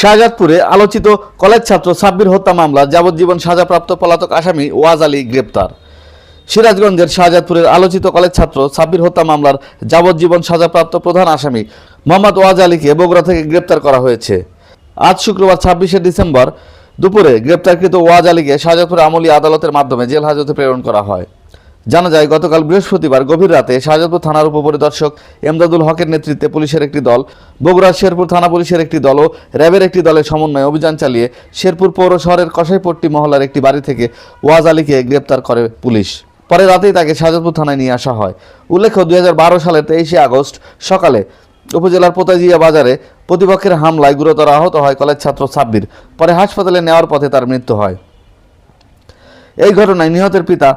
শাহজাদপুরে আলোচিত কলেজ ছাত্র সাব্বির হত্যা মামলা, যাবজ্জীবন সাজাপ্রাপ্ত পলাতক আসামি ওয়াজ আলী গ্রেপ্তার। সিরাজগঞ্জের শাহজাদপুরের আলোচিত কলেজ ছাত্র সাব্বির হত্যা মামলার যাবজ্জীবন সাজাপ্রাপ্ত প্রধান আসামি মোহাম্মদ ওয়াজ আলীকে বগুড়া থেকে গ্রেপ্তার করা হয়েছে। আজ শুক্রবার ছাব্বিশে ডিসেম্বর দুপুরে গ্রেপ্তারকৃত ওয়াজ আলীকে শাহজাদপুর আমলি আদালতের মাধ্যমে জেল হাজতে প্রেরণ করা হয়। জানা যায়, গতকাল বৃহস্পতিবার গভীর রাতে শাহজাদপুর থানার উপপরিদর্শক এমদাদুল হকের নেতৃত্বে পুলিশের একটি দল, বগুড়ার শেরপুর থানা পুলিশের একটি দল ও র্যাবের একটি দলের সমন্বয়ে অভিযান চালিয়ে শেরপুর পৌর শহরের কসাইপট্টি মহলার একটি বাড়ি থেকে ওয়াজ আলীকে গ্রেপ্তার করে পুলিশ। পরে রাতেই তাকে শাহজাদপুর থানায় নিয়ে আসা হয়। উল্লেখ্য, দুই হাজার বারো সালের তেইশে আগস্ট সকালে উপজেলার পোতাজিয়া বাজারে প্রতিপক্ষের হামলায় গুরুতর আহত হয় কলেজ ছাত্র সাব্বির। পরে হাসপাতালে নেওয়ার পথে তার মৃত্যু হয়। এই ঘটনায় নিহতের পিতা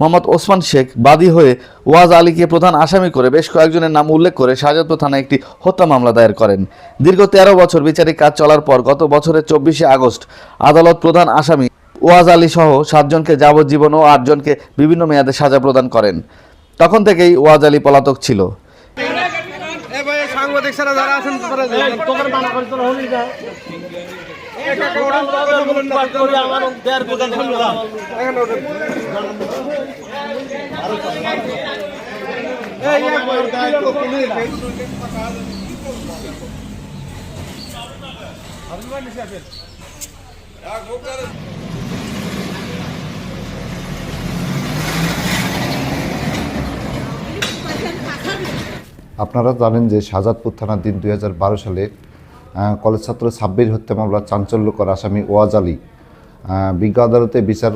মোহাম্মদ ওসমান শেখ বাদী হয়ে ওয়াজ আলীকে প্রধান আসামি করে বেশ কয়েকজনের নাম উল্লেখ করে শাহজাদপুর থানায় একটি হত্যা মামলা দায়ের করেন। দীর্ঘ তেরো বছর বিচারিক কাজ চলার পর গত বছরের চব্বিশে আগস্ট আদালত প্রধান আসামি ওয়াজ আলী সহ সাতজনকে যাবজ্জীবন ও আটজনকে বিভিন্ন মেয়াদে সাজা প্রদান করেন। তখন থেকেই ওয়াজ আলী পলাতক ছিল। সাংবাদিক স্যার যারা আছেন তারা তোদের মানা করে তোর হলি যা একা একা ওরা কথা বলুন না করি আমার দেড় দোকান খুলবে এখানে ওঠেন। এই এক আপনারা জানেন যে শাহজাদপুর থানার দিন দু হাজার বারো সালে কলেজ ছাত্র সাব্বির হত্যা মামলার চাঞ্চল্যকর আসামি ওয়াজ আলী বিজ্ঞ আদালতে বিচার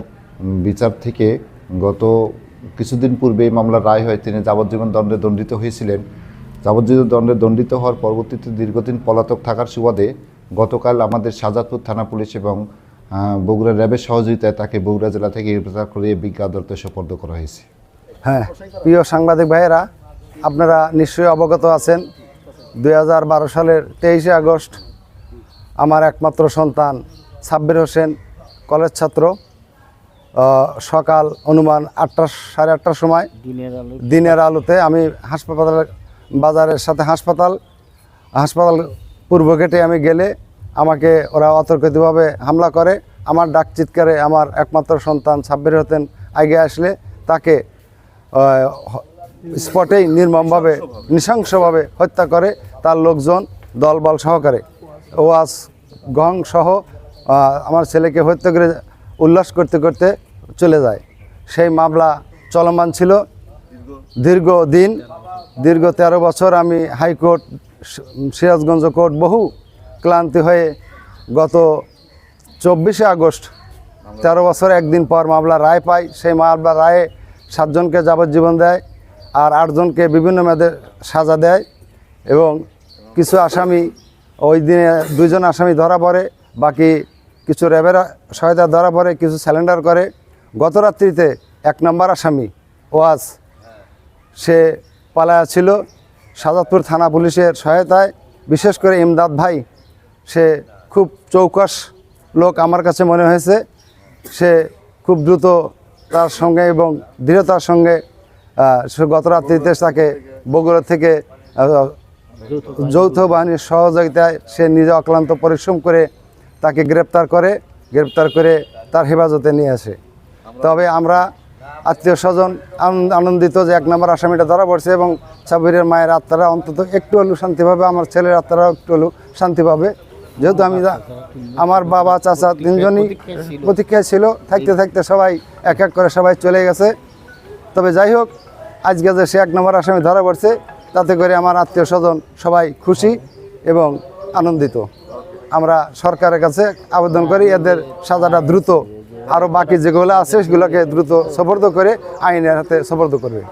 বিচার থেকে গত কিছুদিন পূর্বে এই মামলার রায় হয় তিনি যাবজ্জীবন দণ্ডে দণ্ডিত হয়েছিলেন। যাবজ্জীবন দণ্ডে দণ্ডিত হওয়ার পরবর্তীতে দীর্ঘদিন পলাতক থাকার সুবাদে গতকাল আমাদের শাহজাদপুর থানা পুলিশ এবং বগুড়া র্যাবের সহযোগিতায় তাকে বগুড়া জেলা থেকে গ্রেপ্তার করে বিজ্ঞ আদালতে সোপর্দ করা হয়েছে। হ্যাঁ প্রিয় সাংবাদিক ভাইয়েরা আপনারা নিশ্চয়ই অবগত আছেন দু হাজার বারো সালের তেইশে আগস্ট আমার একমাত্র সন্তান সাব্বির হোসেন কলেজ ছাত্র। সকাল অনুমান আটটা সাড়ে আটটার সময় দিনের আলোতে। আমি হাসপাতাল বাজারের সাথে হাসপাতাল হাসপাতাল পূর্ব গেটে আমি গেলে আমাকে ওরা অতর্কিতভাবে হামলা করে। আমার ডাক চিৎকারে আমার একমাত্র সন্তান সাব্বির হতেন আগে আসলে তাকে স্পটেই নির্মমভাবে, নৃশংসভাবে হত্যা করে তার লোকজন দলবল সহকারে। ওয়াজ, গং সহ আমার ছেলেকে হত্যা করে উল্লাস করতে করতে চলে যায়। সেই মামলা চলমান ছিল দীর্ঘ দিন দীর্ঘ তেরো বছর আমি হাইকোর্ট, সিরাজগঞ্জ কোর্ট বহু ক্লান্তি হয়ে গত চব্বিশে আগস্ট তেরো বছর একদিন পর মামলা রায় পাই। সেই মামলা রায়ে সাতজনকে যাবজ্জীবন দেয়। আর আটজনকে বিভিন্ন মেয়াদে সাজা দেয় এবং কিছু আসামি, ওই দিনে দুইজন আসামি ধরা পড়ে, বাকি কিছু র্যাবের সহায়তা ধরা পড়ে, কিছু স্যালেন্ডার করে। গত রাত্রিতে এক নম্বর আসামি ওয়াজ, সে পালায়া ছিল সাজাদপুর থানা পুলিশের সহায়তায়। বিশেষ করে ইমদাদ ভাই, সে খুব চৌকস লোক আমার কাছে মনে হয়েছে। সে খুব দ্রুত তার সঙ্গে এবং দৃঢ়তার সঙ্গে গত রাত্রিতে তাকে বগুড়া থেকে যৌথ বাহিনীর সহযোগিতায় সে নিজে অক্লান্ত পরিশ্রম করে তাকে গ্রেপ্তার করে গ্রেপ্তার করে তার হেফাজতে নিয়ে আসে। তবে আমরা আত্মীয় স্বজন আনন্দিত যে এক নম্বর আসামিটা ধরা পড়ছে এবং সাবিরের মায়ের আত্মারা অন্তত একটু হলেও শান্তি পাবে আমার ছেলের আত্মারাও একটু হলেও শান্তি পাবে যেহেতু আমি আমার বাবা চাচা তিনজনই প্রতীক্ষায় ছিল থাকতে থাকতে সবাই এক এক করে সবাই চলে গেছে। তবে যাই হোক, আজকে যে সে এক নম্বর আসামি ধরা পড়ছে, তাতে করে আমার আত্মীয় স্বজন সবাই খুশি এবং আনন্দিত। আমরা সরকারের কাছে আবেদন করি, এদের সাজাটা দ্রুত আরও বাকি যেগুলো আছে সেগুলোকে দ্রুত সফর্দ করে আইনের হাতে সফর্দ করবে।